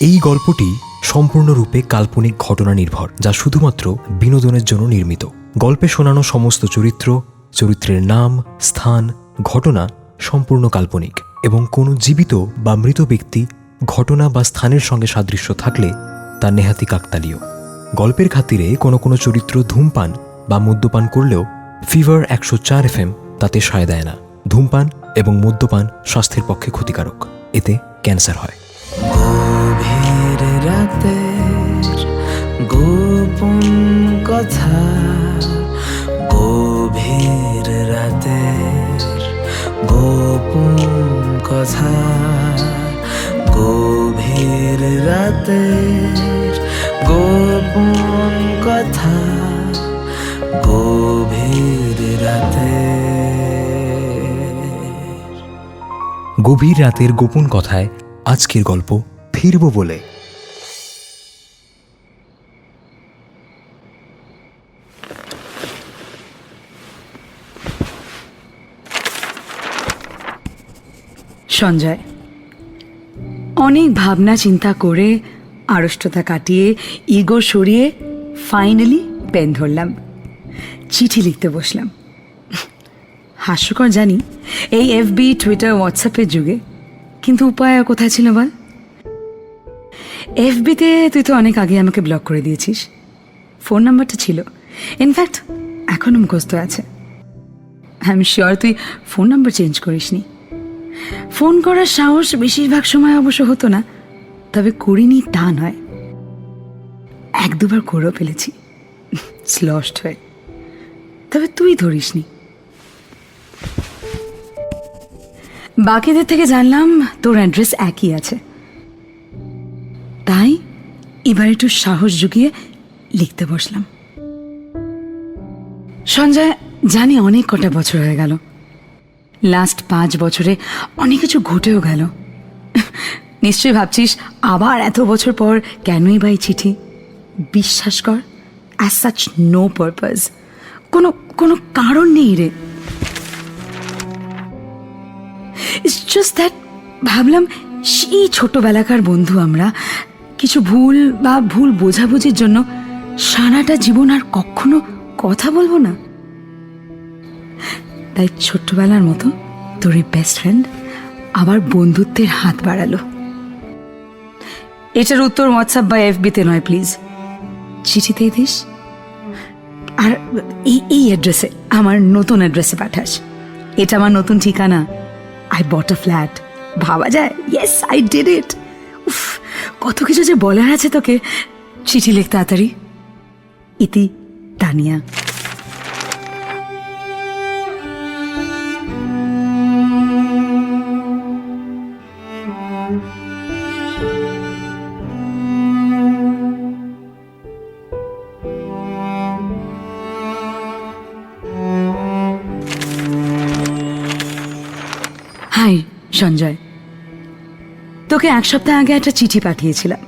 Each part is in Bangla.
এই গল্পটি সম্পূর্ণরূপে কাল্পনিক ঘটনা নির্ভর, যা শুধুমাত্র বিনোদনের জন্য নির্মিত। গল্পে শোনানো সমস্ত চরিত্র, চরিত্রের নাম, স্থান, ঘটনা সম্পূর্ণ কাল্পনিক এবং কোনো জীবিত বা মৃত ব্যক্তি, ঘটনা বা স্থানের সঙ্গে সাদৃশ্য থাকলে তা নেহাতি কাকতালীয়। গল্পের খাতিরে কোনো কোনো চরিত্র ধূমপান বা মদ্যপান করলেও ফিভার একশো চার এফ তাতে সায় দেয় না। ধূমপান এবং মদ্যপান স্বাস্থ্যের পক্ষে ক্ষতিকারক। এতে ক্যান্সার হয়। কথা গভীর রাতের গোপন কথা গভীর রাতের গোপন কথা গভীর রাতের গভীর রাতের গোপন কথায় আজকের গল্প ফিরব বলে। সঞ্জয়। অনেক ভাবনা চিন্তা করে আড়ষ্টতা কাটিয়ে ইগো সরিয়ে ফাইনালি পেন ধরলাম। চিঠি লিখতে বসলাম। হাস্যকর জানি, এই এফবি টুইটার হোয়াটসঅ্যাপের যুগে। কিন্তু উপায় আর কোথায় ছিল বল? এফবিতে তুই তো অনেক আগে আমাকে ব্লক করে দিয়েছিস। ফোন নাম্বারটা ছিল। ইনফ্যাক্ট এখনও মুখস্থ আছে। আই এম শিওর তুই ফোন নাম্বার চেঞ্জ করিসনি। ফোন করার সাহস বেশিরভাগ সময় অবশ্য হতো না, তবে করিনি তা নয়। এক দুবার করেও ফেলেছি। স্লস্ট হয়ে। তবে তুই ধরিসনি। বাকিদের থেকে জানলাম তোর অ্যাড্রেস একই আছে। তাই এবার একটু সাহস জুগিয়ে লিখতে বসলাম। সঞ্জয়, জানি অনেক কটা বছর হয়ে গেল। লাস্ট পাঁচ বছরে অনেক কিছু ঘটেও গেল। নিশ্চয়ই ভাবছিস, আবার এত বছর পর কেনই বা এই চিঠি? বিশ্বাস কর অ্যাজ সাচ নো পারপাস কোনো কোনো কারণ নেই রে। ইটস জাস্ট দ্যাট ভাবলাম, সেই ছোটবেলাকার বন্ধু আমরা, কিছু ভুল বা ভুল বোঝাবুঝির জন্য সারাটা জীবন আর কখনো কথা বলব না। তাই ছোট্টবেলার মতো তোর এই বেস্ট ফ্রেন্ড আবার বন্ধুত্বের হাত বাড়ালো। এটার উত্তর হোয়াটসঅ্যাপ বা এফবিতে নয় প্লিজ চিঠিতেই দিস। আর এই এই অ্যাড্রেসে আমার নতুন অ্যাড্রেসে পাঠাস। এটা আমার নতুন ঠিকানা। আই বট আ ফ্ল্যাট ভাবা যায়? ইয়েস আই ডিড ইট উফ, কত কিছু যে বলার আছে তোকে। চিঠি লিখ তাড়াতাড়ি। ইতি, তানিয়া। সঞ্জয়, তোকে এক সপ্তাহ আগে একটা চিঠি পাঠিয়েছিলাম।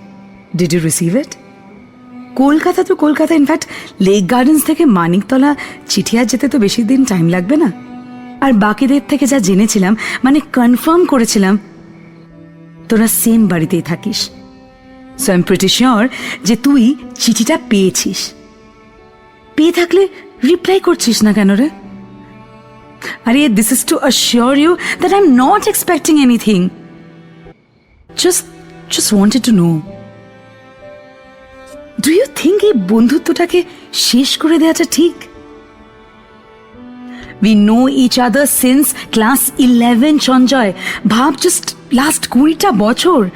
Did you receive it Kolkata তো কলকাতা ইনফ্যাক্ট লেক গার্ডেন্স থেকে মানিকতলা চিঠি আর যেতে তো বেশি দিন টাইম লাগবে না। আর বাকিদের থেকে যা জেনেছিলাম মানে কনফার্ম করেছিলাম, তোরা সেম বাড়িতেই থাকিস। So I am pretty sure যে তুই চিঠিটা পেয়েছিস। পেয়ে থাকলে রিপ্লাই করছিস না কেন রে? আরে this is to assure you that I'm not expecting anything. Just, just wanted to know. Do you think এই বন্ধুত্বটাকে শেষ করে দেওয়াটা ঠিক? We know each other since class eleven Sanjay ভাব জাস্ট লাস্ট কুড়িটা বছর।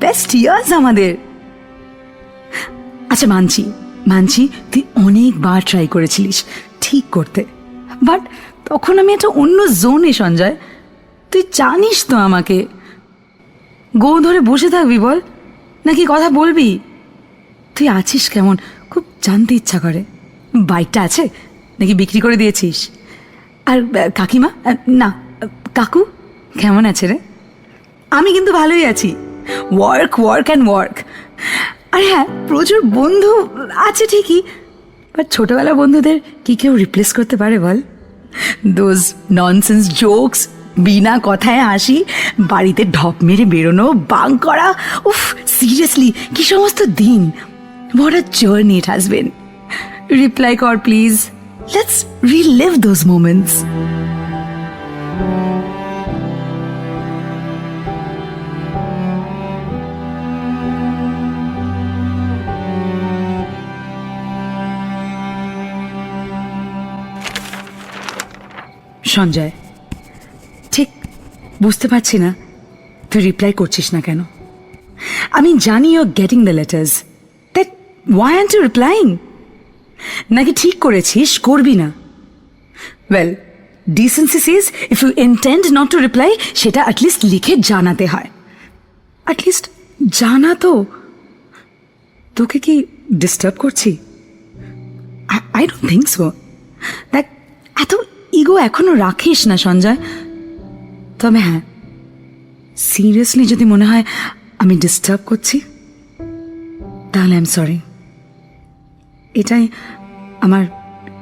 বেস্ট ইয়ার্স আমাদের। আচ্ছা মানছি। মানছি তুই অনেকবার ট্রাই করেছিলিস। ঠিক করতে। বাট তখন আমি একটা অন্য জোনে, সঞ্জয়। তুই জানিস তো আমাকে। গো ধরে বসে থাকবি বল, নাকি কথা বলবি? তুই আছিস কেমন? খুব জানতে ইচ্ছা করে। বাইকটা আছে নাকি বিক্রি করে দিয়েছিস? আর কাকিমা? না, কাকু? কেমন আছে রে? আমি কিন্তু ভালোই আছি। Work work and work. আর হ্যাঁ প্রচুর বন্ধু আছে ঠিকই, বাট ছোটবেলা বন্ধুদের কি কেউ রিপ্লেস করতে পারে বল? দোজ ননসেন্স জোকস বিনা কথায় হাসি, বাড়িতে ঢপ মেরে বেরোনো বাং করা উফ সিরিয়াসলি কি সমস্ত দিন? What a journey it reply কর please let's relive those moments Sanjay, ঠিক বুঝতে পারছি না, তুই রিপ্লাই করছিস না কেন? আমি জানি you getting the letters that why aren't you replying নাকি ঠিক করেছিস, করবি না? Well decency says if you intend not to reply সেটা অ্যাটলিস্ট লিখে জানাতে হয়। অ্যাটলিস্ট জানা তো। তোকে কি ডিস্টার্ব করছি? আই ডোন্ট থিঙ্ক সো দেখ ইগো এখনও রাখিস না, সঞ্জয়। তবে হ্যাঁ সিরিয়াসলি যদি মনে হয় আমি ডিস্টার্ব করছি, তাহলে আই এম সরি এটাই আমার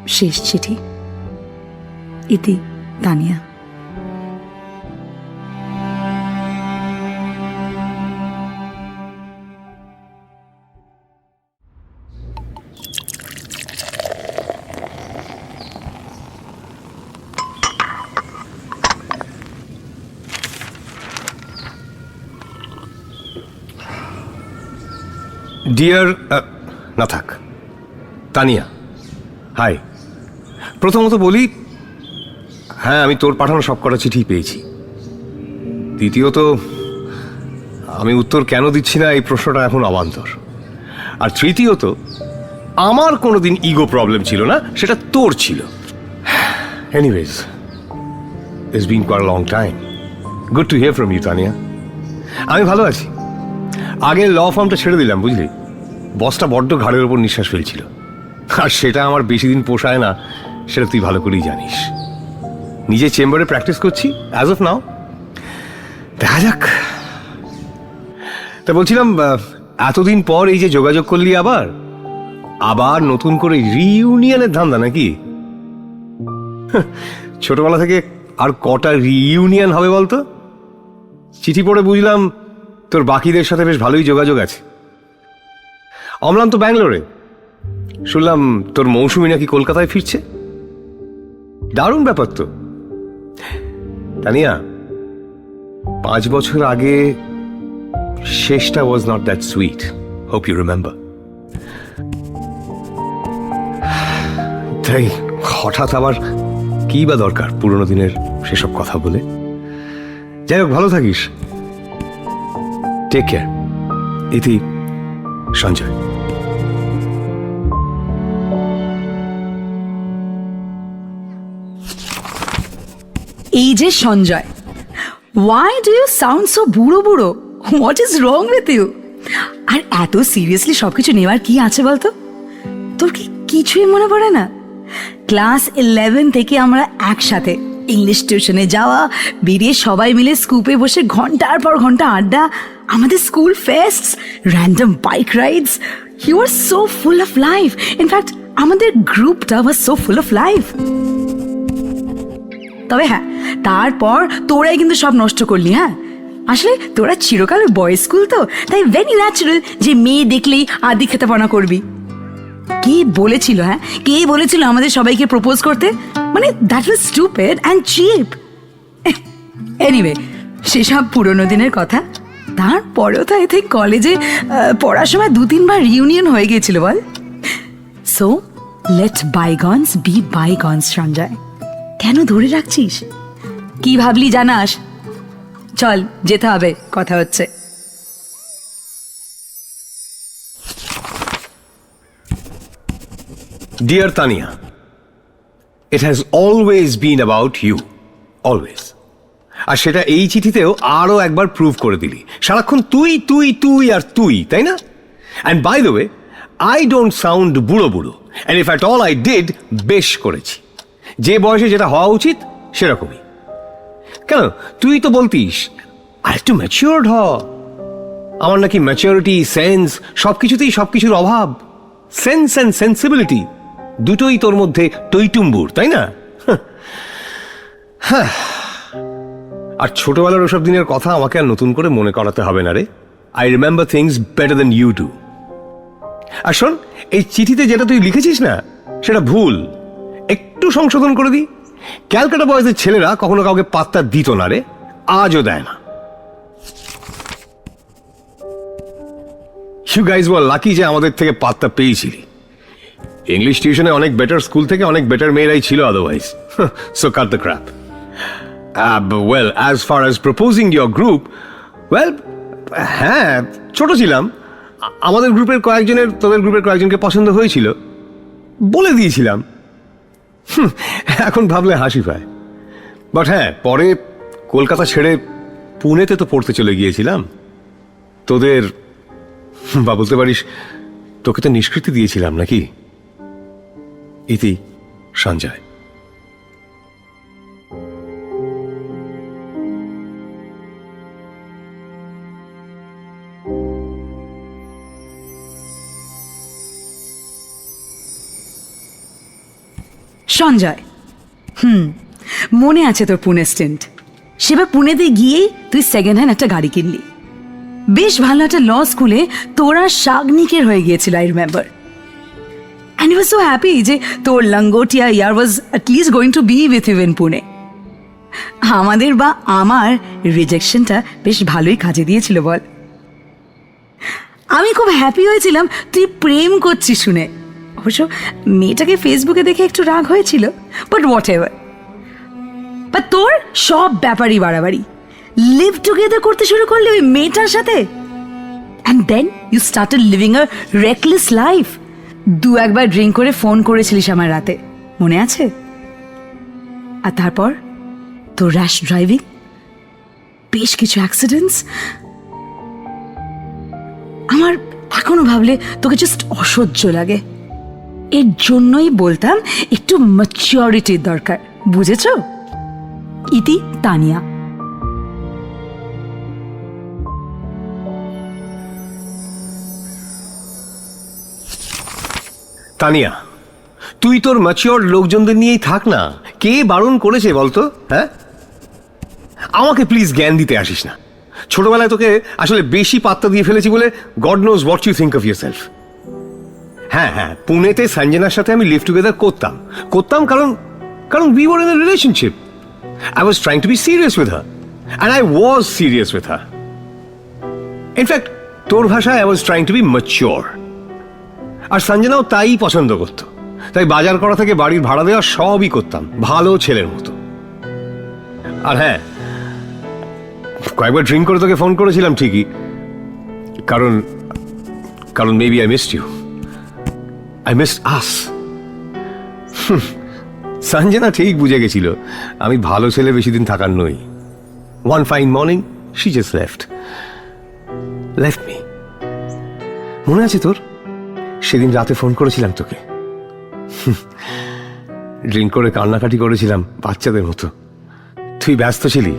শেষ চিঠি। ইতি, তানিয়া। ডিয়ার না থাক। তানিয়া হাই প্রথমত বলি হ্যাঁ আমি তোর পাঠানো সব কটা চিঠি পেয়েছি। দ্বিতীয়ত, আমি উত্তর কেন দিচ্ছি না, এই প্রশ্নটা এখন অবান্তর। আর তৃতীয়ত, আমার কোনো দিন ইগো প্রবলেম ছিল না, সেটা তোর ছিল। Anyways it's been quite long time good to hear from you Tania. আমি ভালো আছি। আগে ল ফর্মটা ছেড়ে দিলাম বুঝলি? বসটা বড্ড ঘাড়ের ওপর নিঃশ্বাস ফেলছিল। আর সেটা আমার বেশি দিন পোষায় না সেটা তুই ভালো করেই জানিস। নিজে চেম্বারে প্র্যাকটিস করছি অ্যাজ অফ নাও দেখা যাক। তা বলছিলাম এতদিন পর এই যে যোগাযোগ করলি আবার আবার নতুন করে রিইউনিয়নের ধান্দা নাকি? হাহ, ছোটবেলা থেকে আর কটা রিইউনিয়ন হবে বলতো? চিঠি পড়ে বুঝলাম তোর বাকিদের সাথে বেশ ভালোই যোগাযোগ আছে। অমলান তো ব্যাঙ্গালোরে। শুনলাম তোর মৌসুমি নাকি কলকাতায় ফিরছে। দারুণ ব্যাপার তো। তানিয়া, পাঁচ বছর আগে শেষটা was not that sweet hope you remember তাই হঠাৎ আবার কি বা দরকার পুরোনো দিনের সেসব কথা বলে? যাই হোক, ভালো থাকিস। টেক কেয়ার ইতি সঞ্জয় এই যে Sanjay why do you sound so বুড়ো বুড়ো? What is wrong with you আর এত সিরিয়াসলি সবকিছু নেওয়ার কি আছে বলতো? তোর কি কিছুই মনে পড়ে না? ক্লাস ইলেভেন থেকে আমরা একসাথে ইংলিশ টিউশনে যাওয়া, বেরিয়ে সবাই মিলে স্কুপে বসে ঘণ্টার পর ঘণ্টা আড্ডা, আমাদের school fest random bike rides you are so full of life in fact আমাদের গ্রুপটা was so full of life তবে হ্যাঁ তারপর তোরাই কিন্তু সব নষ্ট করলি হ্যাঁ? আসলে তোরা চিরকাল বয়েজ স্কুল তো, তাই ভেরি ন্যাচারাল যে মেয়ে দেখলেই আদি খেতাপনা করবি। কে বলেছিল হ্যাঁ? কে বলেছিল আমাদের সবাইকে প্রপোজ করতে? মানে that was stupid and cheap anyway সেসব পুরোনো দিনের কথা। তারপরেও তো আই থিঙ্ক কলেজে পড়ার সময় দু তিনবার রিউনিয়ন হয়ে গিয়েছিল, বল। So let bygones be bygones Sanjay. কেন ধরে রাখছিস? কি ভাবলি জানাস? চল, যেতে হবে, কথা হচ্ছে। Dear Tania it has always been about you always আর সেটা এই চিঠিতেও আরও একবার প্রুভ করে দিলি। সারাক্ষণ তুই তুই তুই আর তুই, তাই না? And by the way I don't sound বুড়ো বুড়ো। And if at all I did বেশ করেছি। যে বয়সে যেটা হওয়া উচিত, সেরকমই। কেন? তুই তো বলতিস, আর একটু ম্যাচিওর্ড হ। আমার নাকি ম্যাচিওরিটি সেন্স সব কিছুতেই সব কিছুর অভাব। সেন্স অ্যান্ড সেন্সিবিলিটি দুটোই তোর মধ্যে টইটুম্বুর তাই না। আর ছোটবেলার ওসব দিনের কথা আমাকে আর নতুন করে মনে করাতে হবে না রে। I remember things better than you do আর শোন, এই চিঠিতে যেটা তুই লিখেছিস না, সেটা ভুল। একটু সংশোধন করে দি ক্যালকাটা বয়সের ছেলেরা কখনো কাউকে পাত্তা দিত না রে, আজও দেয় না। ইউ গাইজ ওয়ার লাকি যে আমাদের থেকে পাত্তা পেয়েছিলি। ইংলিশ টিউশনে অনেক বেটার স্কুল থেকে অনেক বেটার মেয়েরাই ছিল otherwise so cut the crap well as far as proposing your group well হ্যাঁ ছোট ছিলাম। আমাদের গ্রুপের কয়েকজনের, তোদের গ্রুপের কয়েকজনকে পছন্দ হয়েছিল। বলে দিয়েছিলাম। এখন ভাবলে হাসি পায়। বাট হ্যাঁ পরে কলকাতা ছেড়ে পুনেতে তো পড়তে চলে গিয়েছিলাম। তোদের বা বলতে পারিস, তোকে তো নিষ্কৃতি দিয়েছিলাম নাকি? ইতি, সঞ্জয়। সঞ্জয়, হুম, মনে আছে তোর পুনে স্টেন্ট সেবার পুনেতে গিয়েই তুই সেকেন্ড হ্যান্ড একটা গাড়ি কিনলি। বেশ ভালো একটা ল স্কুলে তোরা শাগনিকের হয়ে গিয়েছিল I remember was so happy যে তোর লঙ্গোটিয়া ইয়ার was at least going to be with you in Pune আমাদের বা আমার রিজেকশনটা বেশ ভালোই কাজে দিয়েছিল, বল। আমি খুব হ্যাপি হয়েছিলাম, তুই প্রেম করছিস শুনে। অবশ্য মেয়েটাকে ফেসবুকে দেখে একটু রাগ হয়েছিল বাট হোয়াট এভার বা তোর সব ব্যাপারই বাড়াবাড়ি। লিভ টুগেদার করতে শুরু করলি ওই মেয়েটার সাথে। And then you started living a reckless life দু একবার ড্রিঙ্ক করে ফোন করেছিলিস আমার রাতে। মনে আছে? আর তারপর? তোর র্যাশ ড্রাইভিং বেশ কিছু অ্যাক্সিডেন্টস আমার এখনও ভাবলে তোকে জাস্ট অসহ্য লাগে। এর জন্যই বলতাম একটু ম্যাচিওরিটির দরকার। বুঝেছ? ইতি তানিয়া। তানিয়া, তুই তোর ম্যাচিওর লোকজনদের নিয়েই থাক না। কে বারণ করেছে বলতো হ্যাঁ? আমাকে প্লিজ জ্ঞান দিতে আসিস না। ছোটবেলায় তোকে আসলে বেশি পাত্তা দিয়ে ফেলেছি বলে God knows what you think of yourself হ্যাঁ হ্যাঁ পুনেতে সঞ্জনার সাথে আমি লিভ টুগেদার করতাম। করতাম কারণ কারণ we were in a relationship I was trying to be serious with her and I was serious with her in fact তোর ভাষায় I was trying to be mature আর সঞ্জনাও তাই পছন্দ করত। তাই বাজার করা থেকে বাড়ির ভাড়া দেওয়া সবই করতাম, ভালো ছেলের মতো। আর হ্যাঁ কয়েকবার ড্রিঙ্ক করে তোকে ফোন করেছিলাম ঠিকই, কারণ কারণ maybe I missed you I missed us Sanjana ঠিক বুঝে গেছিল, আমি ভালো ছেলে বেশি দিন থাকার নই। One fine morning she just left left me মনে আছে তোর? সেদিন রাতে ফোন করেছিলাম তোকে। ড্রিঙ্ক করে কান্নাকাটি করেছিলাম বাচ্চাদের মতো। তুই ব্যস্ত ছিলি।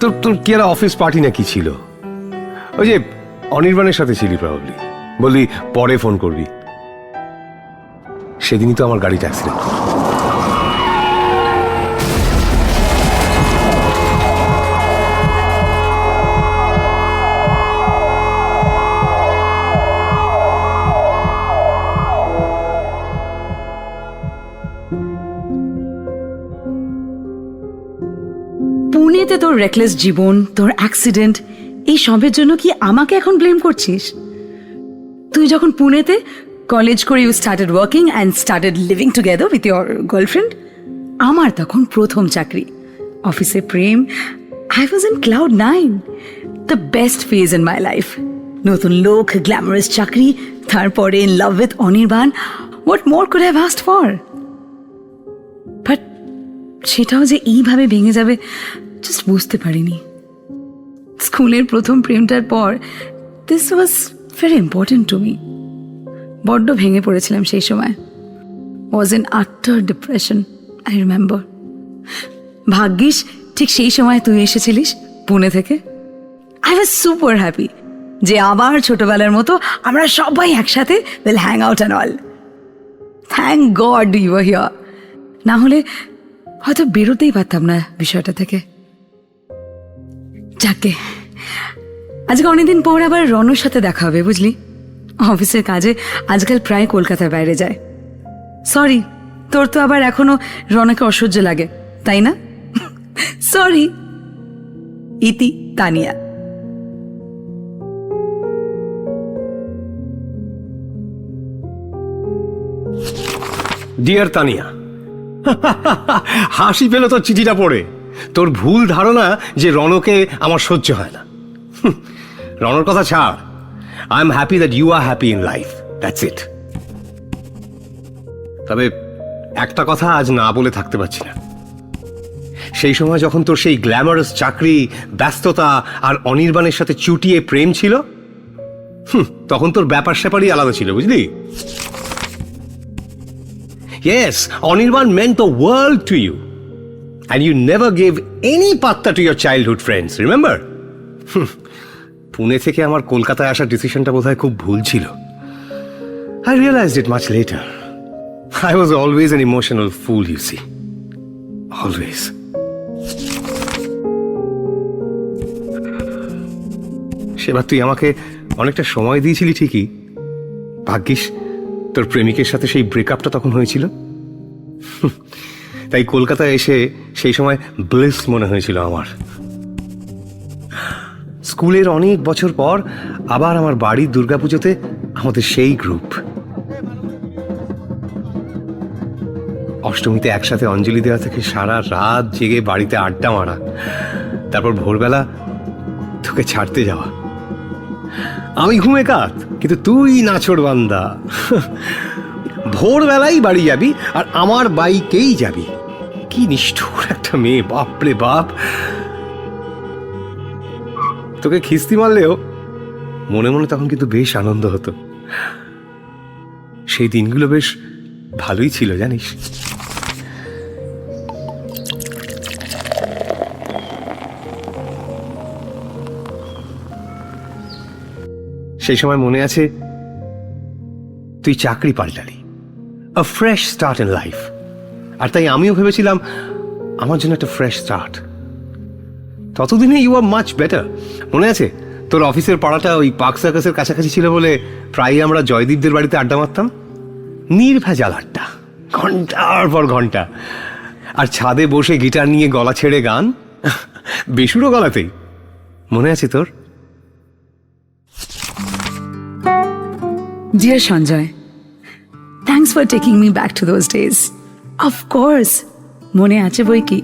তোর তোর কি আর অফিস পার্টি না কি ছিল? ওই যে অনির্বাণের সাথে ছিলি প্রবাবলি বললি, পরে ফোন করবি। সেদিনই তো আমার গাড়িটা অ্যাক্সিডেন্ট তোর রেকলেস জীবন, তোর অ্যাক্সিডেন্ট এই সবের জন্য কি আমাকে এখন ব্লেম করছিস? তুই যখন পুনেতে কলেজ করে you started working and started living together with your girlfriend আমার তখন প্রথম চাকরি। অফিসে প্রেম I was in cloud nine the best phase in my life নতুন লোক গ্ল্যামারাস চাকরি, তারপরে in love with Anirban what more could have asked for but সেটাও যে এইভাবে ভেঙে যাবে জাস্ট বুঝতে পারিনি। স্কুলের প্রথম প্রেমটার পর this was very important to me বড্ড ভেঙে পড়েছিলাম সেই সময়। Was in after depression I remember ভাগ্যিস, ঠিক সেই সময় তুই এসেছিলিস পুনে থেকে। আই ওয়াজ সুপার হ্যাপি যে আবার ছোটবেলার মতো আমরা সবাই একসাথে will hang out and all thank God you here না হলে হয়তো বেরোতেই পারতাম না বিষয়টা থেকে। যাকে। আজকে অনেকদিন পর আবার রনর সাথে দেখা হবে, বুঝলি? অফিসের কাজে আজকাল প্রায় কলকাতার বাইরে যায়। সরি তোর তো আবার এখনও রনকে অসহ্য লাগে, তাই না? সরি ইতি তানিয়া। ডিয়ার তানিয়া। হাসি পেল তোর চিঠিটা পড়ে। তোর ভুল ধারণা যে রণকে আমার সহ্য হয় না। রণর কথা ছাড়। I am happy that you are happy in life that's it তবে একটা কথা আজ না বলে থাকতে পারছি না। সেই সময় যখন তোর সেই গ্ল্যামারাস চাকরি ব্যস্ততা আর অনির্বাণের সাথে চুটিয়ে প্রেম ছিল হুঁ, তখন তোর ব্যাপার স্যাপারই আলাদা ছিল বুঝলি? Yes, Anirban meant the world to you. And you never gave any patta to your childhood friends, remember? Pune থেকে আমার কলকাতায় আসার ডিসিশনটা বোধহয় খুব ভুল ছিল। I realized it much later I was always an emotional fool you see always সেবার তুই আমাকে অনেকটা সময় দিয়েছিলি ঠিকই। ভাগ্যিস তোর প্রেমিকের সাথে সেই ব্রেকআপটা তখন হয়েছিল। তাই কলকাতায় এসে সেই সময় ব্লেস মনে হয়েছিল আমার। স্কুলের অনেক বছর পর আবার আমার বাড়ির দুর্গাপুজোতে আমাদের সেই গ্রুপ অষ্টমীতে একসাথে অঞ্জলি দেওয়া থেকে সারা রাত জেগে বাড়িতে আড্ডা মারা, তারপর ভোরবেলা তোকে ছাড়তে যাওয়া। আমি ঘুমে কাত, কিন্তু তুই নাচড় বান্দা। ভোরবেলাই বাড়ি যাবি আর আমার বাইকেই যাবি। কি নিষ্ঠুর একটা মেয়ে বাপরে বাপ। তোকে খিস্তি মারলেও মনে মনে তখন কিন্তু বেশ আনন্দ হতো। সেই দিনগুলো বেশ ভালোই ছিল, জানিস। সেই সময় মনে আছে, তুই চাকরি পাল্টালি। A fresh start in life আর তাই আমিও ভেবেছিলাম আমার জন্য একটা ফ্রেশ স্টার্ট ততদিনে ইউ আর মাচ বেটার মনে আছে? তোর অফিসের পাড়াটা ওই পার্ক সার্কাসের কাছাকাছি ছিল বলে প্রায়ই আমরা জয়দীপদের বাড়িতে আড্ডা মারতাম? নির্ভেজাল আড্ডা ঘণ্টার পর ঘণ্টা। আর ছাদে বসে গিটার নিয়ে গলা ছেড়ে গান? বেসুরো গলাতেই। মনে আছে তোর? Dear Sanjay thanks for taking me back to those days of course মনে আছে বই কি?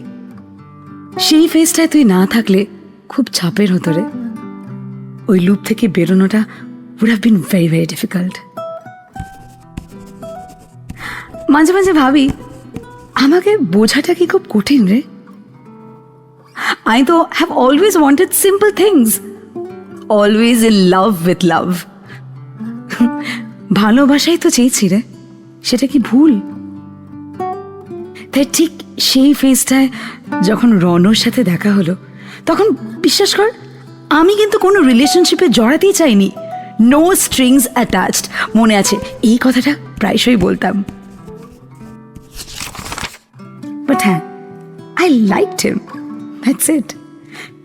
সেই ফেসটায় তুই না থাকলে খুব চাপের হতো রে। ওই লুপ থেকে বেরোনোটা would have been very very difficult মাঝে মাঝে ভাবি, আমাকে বোঝাটা কি খুব কঠিন রে? আই তো have always wanted simple things always in love with love ভালোবাসাই তো চেয়েছি রে। সেটা কি ভুল? তাই ঠিক সেই ফেজটায় যখন রনর সাথে দেখা হলো, তখন বিশ্বাস কর, আমি কিন্তু কোনো রিলেশনশিপে জড়াতেই চাইনি। নো স্ট্রিংস অ্যাটাচড মনে আছে, এই কথাটা প্রায়শই বলতাম। বাট হ্যাঁ I like him that's it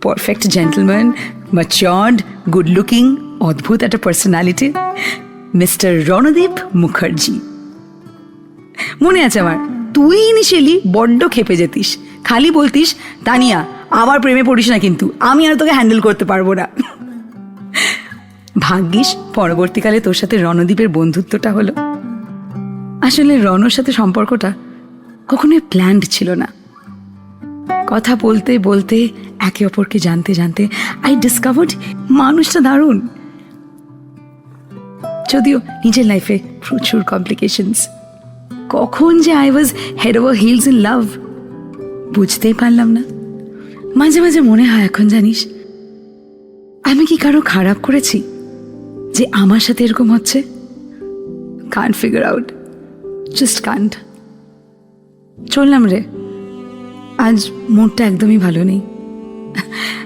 perfect gentleman matured good looking অদ্ভুত একটা পার্সোনালিটি মিস্টার রণদীপ মুখার্জি। মনে আছে আমার তুই ইনিশিয়ালি বড্ড খেপে যেতিস। খালি বলতিস তানিয়া আবার প্রেমে পড়িস না কিন্তু, আমি আর তোকে হ্যান্ডেল করতে পারব না। ভাগ্যিস, পরবর্তীকালে তোর সাথে রণদীপের বন্ধুত্বটা হলো। আসলে রণর সাথে সম্পর্কটা কখনোই প্ল্যান্ড ছিল না। কথা বলতে বলতে, একে অপরকে জানতে জানতে আই ডিসকভার্ড মানুষটা দারুণ। যদিও নিজের লাইফে প্রচুর কমপ্লিকেশনস কখন যে I was head over heels in love বুঝতেই পারলাম না। মাঝে মাঝে মনে হয় এখন জানিস, আমি কি কারও খারাপ করেছি যে আমার সাথে এরকম হচ্ছে? Can't figure out just can't চললাম রে। আজ মুডটা একদমই ভালো নেই।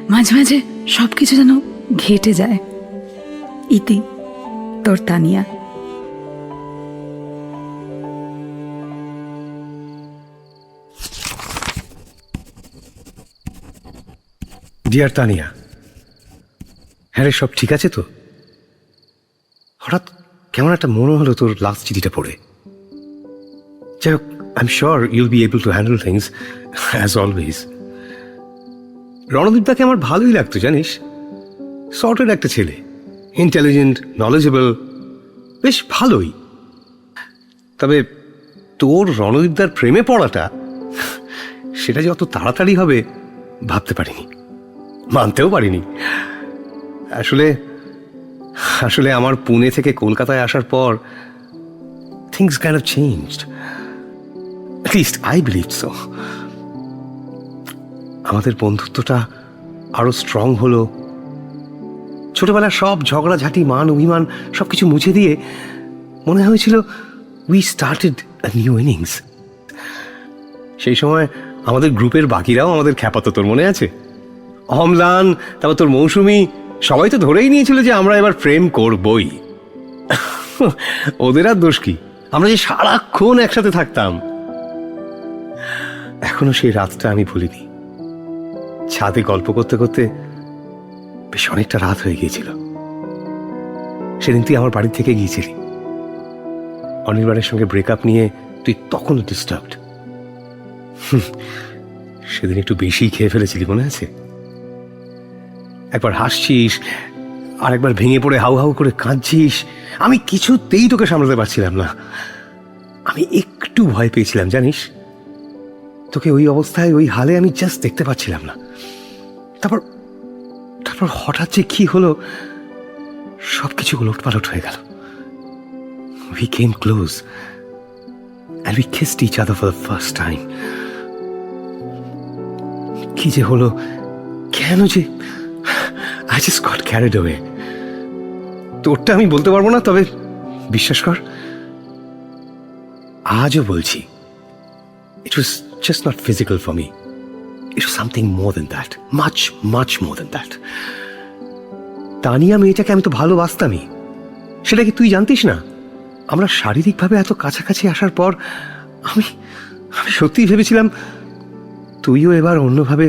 মাঝে মাঝে সব কিছু যেন ঘেটে যায়। ইতি, তোর তানিয়া। ডিয়ার তানিয়া হ্যাঁ রে, সব ঠিক আছে তো? হঠাৎ কেমন একটা মনে হলো তোর লাস্ট চিঠিটা পড়ে। যাই হোক I am sure you'll be able to handle things as always রণদীপদাকে আমার ভালোই লাগতো, জানিস? সর্টেড একটা ছেলে ইন্টেলিজেন্ট নলেজেবল বেশ ভালোই। তবে তোর রণদীপদার প্রেমে পড়াটা, সেটা যে অত তাড়াতাড়ি হবে, ভাবতে পারিনি। মানতেও পারিনি। আসলে আসলে আমার পুনে থেকে কলকাতায় আসার পর things kind of changed least I believe so আমাদের বন্ধুত্বটা আরও স্ট্রং হলো। ছোটবেলার সব ঝগড়াঝাটি, মান, অভিমান সব কিছু মুছে দিয়ে মনে হয়েছিল উই স্টার্টেড নিউ ইনিংস সেই সময় আমাদের গ্রুপের বাকিরাও আমাদের খ্যাপাতো তোর মনে আছে? অমলান, তারপর তোর মৌসুমি, সবাই তো ধরেই নিয়েছিল যে আমরা এবার প্রেম করবই। ওদের আর দোষ কি? আমরা যে সারাক্ষণ একসাথে থাকতাম। এখনও সেই রাতটা আমি ভুলিনি। ছাদে গল্প করতে করতে বেশ অনেকটা রাত হয়ে গিয়েছিল। সেদিন তুই আমার বাড়ি থেকে গিয়েছিলি। অনির্বাণের সঙ্গে ব্রেকআপ নিয়ে তুই তখনও ডিস্টার্বড সেদিন একটু বেশি খেয়ে ফেলেছিলি, মনে আছে? একবার হাসছিস আর একবার ভেঙে পড়ে হাউ হাউ করে কাঁদছিস, আমি কিছুতেই তোকে সামলাতে পারছিলাম না। আমি একটু ভয় পেয়েছিলাম, জানিস? তোকে ওই অবস্থায়, ওই হালে আমি জাস্ট দেখতে পাচ্ছিলাম না। তারপর তারপর হঠাৎ যে কি হলো সব কিছু উলট পালট হয়ে গেল। We came close and we kissed each other for the first time কি যে হলো, কেন যে I just got carried away. তোরটা আমি বলতে পারব না, তবে বিশ্বাস কর, আজও বলছি it was just not physical for me it was something more than that much much more than that Tania মেয়েটাকে আমি তো ভালোবাসতামই। সেটা কি তুই জানতিস না? আমরা শারীরিকভাবে এত কাছাকাছি আসার পর আমি আমি সত্যিই ভেবেছিলাম, তুইও এবার অন্যভাবে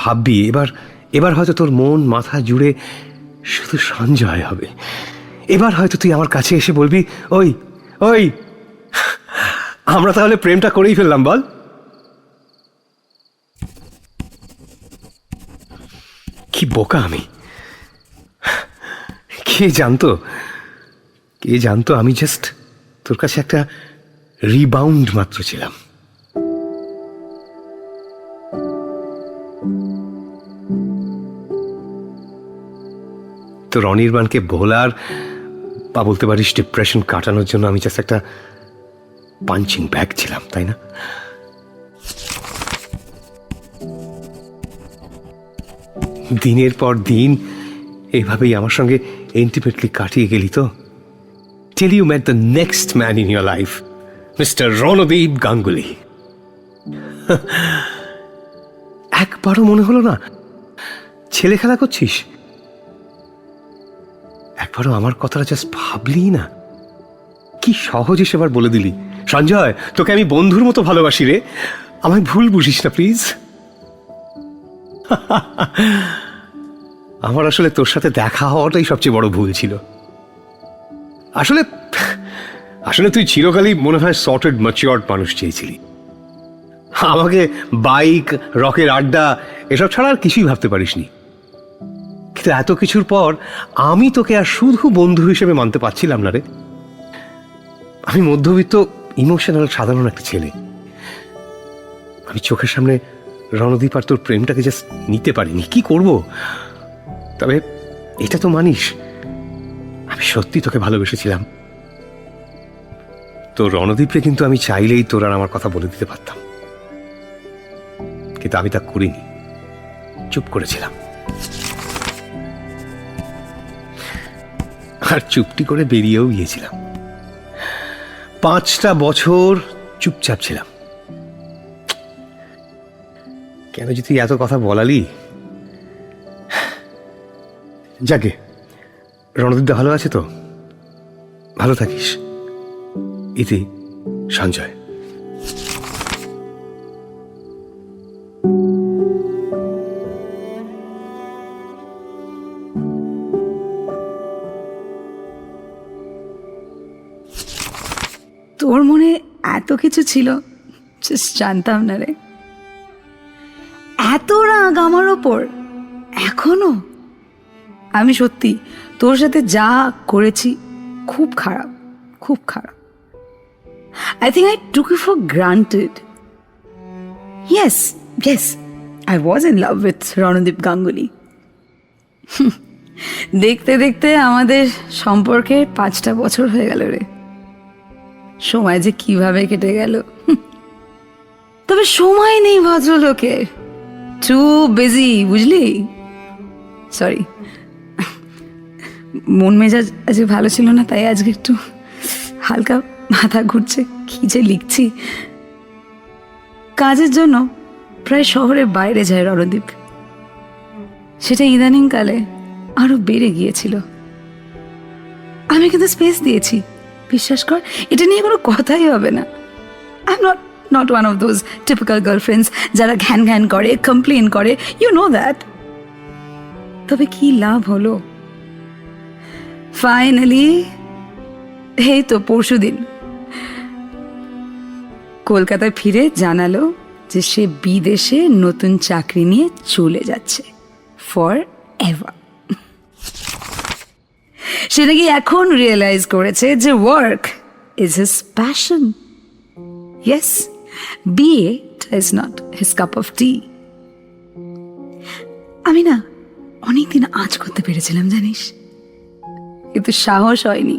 ভাববি, এবার এবার হয়তো তোর মন, মাথা জুড়ে শুধু সঞ্জয় হবে। এবার হয়তো তুই আমার কাছে এসে বলবি, ওই ওই, আমরা তাহলে প্রেমটা করেই ফেললাম, বল। কি বোকা আমি? কে জানতো? কে জানতো আমি জাস্ট তোর কাছে একটা রিবাউন্ড মাত্র ছিলাম। তোর অনির্বাণকে ভোলার বা বলতে পারিস ডিপ্রেশন কাটানোর জন্য আমি জাস্ট একটা পাঞ্চিং ব্যাগ ছিলাম, তাই না? দিনের পর দিন এইভাবেই আমার সঙ্গে ইন্টিমেটলি কাটিয়ে গেলি তো? Tell you met the next man in your life mister Ranadeep Ganguly একবারও মনে হলো না? ছেলে খেলা করছিস? একবারও আমার কথাটা জাস্ট ভাবলি না। কি সহজে সেবার বলে দিলি। সঞ্জয়, তোকে আমি বন্ধুর মতো ভালোবাসি রে। আমায় ভুল বুঝিস না প্লিজ আমার আসলে তোর সাথে দেখা হওয়াটাই সবচেয়ে বড় ভুল ছিল। আসলে আসলে তুই চিরকালই মনে হয় সর্টেড ম্যাচিওর্ড মানুষ চেয়েছিলি। আমাকে বাইক রকের আড্ডা, এসব ছাড়া আর কিছুই ভাবতে পারিসনি। কিন্তু এত কিছুর পর আমি তোকে আর শুধু বন্ধু হিসেবে মানতে পারছিলাম না রে। আমি মধ্যবিত্ত, ইমোশনাল, সাধারণ একটা ছেলে। আমি চোখের সামনে রণদীপ আর তোর প্রেমটাকে জাস্ট নিতে পারিনি। কি করব? তবে এটা তো মানিস। আমি সত্যি তোকে ভালোবেসেছিলাম। তো রণদীপকে কিন্তু আমি চাইলেই তোর আর আমার কথা বলে দিতে পারতাম। কিন্তু আমি তা করিনি। চুপ করেছিলাম। আর চুপটি করে বেরিয়েও গিয়েছিলাম। পাঁচটা বছর চুপচাপ ছিলাম। কেন যদি এত কথা বলালি? যাকে রণদীপদা ভালো আছে তো? ভালো থাকিস। ইতি সঞ্জয়। কিছু ছিল জানতাম না রে। এত রাগ আমার ওপর, এখনও? আমি সত্যি, তোর সাথে যা করেছি, খুব খারাপ খুব খারাপ। I think I took you for granted yes yes I was in love with Ranadeep Ganguly দেখতে দেখতে আমাদের সম্পর্কে পাঁচটা বছর হয়ে গেল রে। সময় যে কীভাবে কেটে গেল। তবে সময় নেই ভদ্রলোকে টু বিজি বুঝলি? সরি মন মেজাজ আজকে ভালো ছিল না, তাই আজকে একটু হালকা মাথা ঘুরছে, কি যে লিখছি। কাজের জন্য প্রায় শহরের বাইরে যায় রণদীপ। সেটা ইদানিংকালে আরও বেড়ে গিয়েছিল। আমি কিন্তু স্পেস দিয়েছি। বিশ্বাস কর, এটা নিয়ে কোনো কথাই হবে না। I not not one of those typical girlfriends যারা ঘ্যান ঘ্যান করে কমপ্লেন করে ইউ নো দ্যাট তবে কি লাভ হলো? ফাইনালি এই তো পরশু দিন। কলকাতায় ফিরে জানালো যে সে বিদেশে নতুন চাকরি নিয়ে চলে যাচ্ছে ফর এভার সে নাকি এখন রিয়েলাইজ করেছে যে work is his passion yes be it is not his cup of tea আমি না অনেকদিন আজ করতে পেরেছিলাম, জানিস? কিন্তু সাহস হয়নি।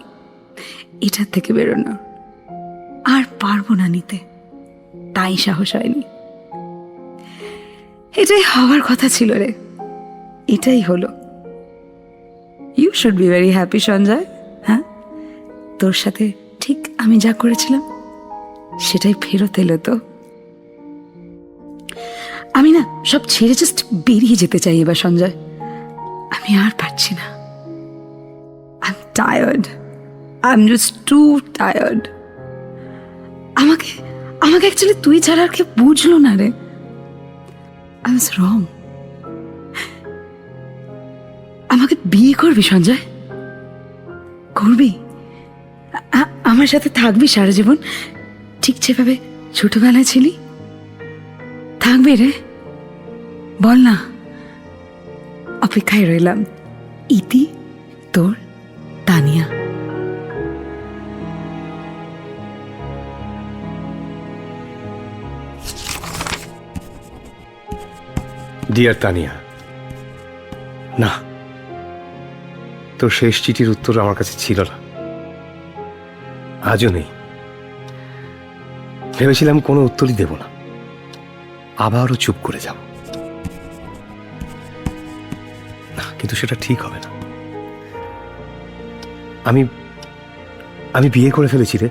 এটার থেকে বেরোনো। আর পারব না নিতে। তাই সাহস হয়নি। এটাই হওয়ার কথা ছিল রে। এটাই হলো। You should be very happy Sanjay হ্যাঁ? তোর সাথে ঠিক আমি যা করেছিলাম, সেটাই ফেরত এলো তো। আমি না সব ছেড়ে জাস্ট বেরিয়ে যেতে চাই এবার, সঞ্জয়। আমি আর পারছি না। I am tired I am just too tired আমাকে আমাকে অ্যাকচুয়ালি তুই ছাড়া আর কেউ বুঝলো না রে। আই ওয়াজ রং আমাকে বিয়ে করবি, সঞ্জয়? করবি? আমার সাথে থাকবি সারা জীবন? ঠিক যেভাবে ছোটবেলায় ছিলি? থাকবি রে? বল না। অপেক্ষায় রইলাম। ইতি, তোর, তানিয়া। ডিয়ার তানিয়া, না। তোর শেষ চিঠির উত্তর আমার কাছে ছিল না। আজও নেই। ভেবেছিলাম কোনো উত্তরই দেব না। আবারও চুপ করে যাব। কিন্তু সেটা ঠিক হবে না। আমি আমি বিয়ে করে ফেলেছি রে।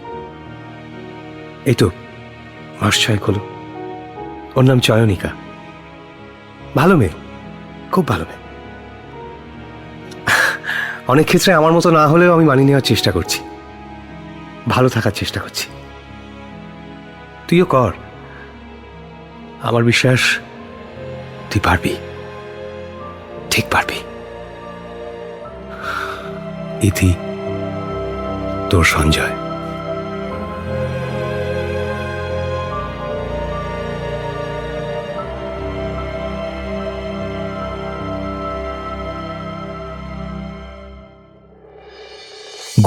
এই তো, মাস ছয়েক হলো। ওর নাম চয়নিকা। ভালো মেয়ে, খুব ভালো মেয়ে। অনেক ক্ষেত্রে আমার মতো না হলেও আমি মানিয়ে নেওয়ার চেষ্টা করছি। ভালো থাকার চেষ্টা করছি। তুইও কর। আমার বিশ্বাস, তুই পারবি। ঠিক পারবি। ইতি, তোর সঞ্জয়।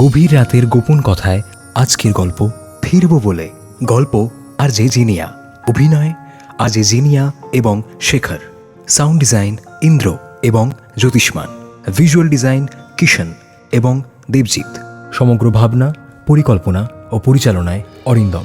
গভীর রাতের গোপন কথায় আজকের গল্প ফিরব বলে। গল্প আর জে জিনিয়া অভিনয় আজে জিনিয়া এবং শেখর। সাউন্ড ডিজাইন ইন্দ্র এবং জ্যোতিষ্মান। ভিজুয়াল ডিজাইন কিষণ এবং দেবজিৎ। সমগ্র ভাবনা, পরিকল্পনা ও পরিচালনায় অরিন্দম।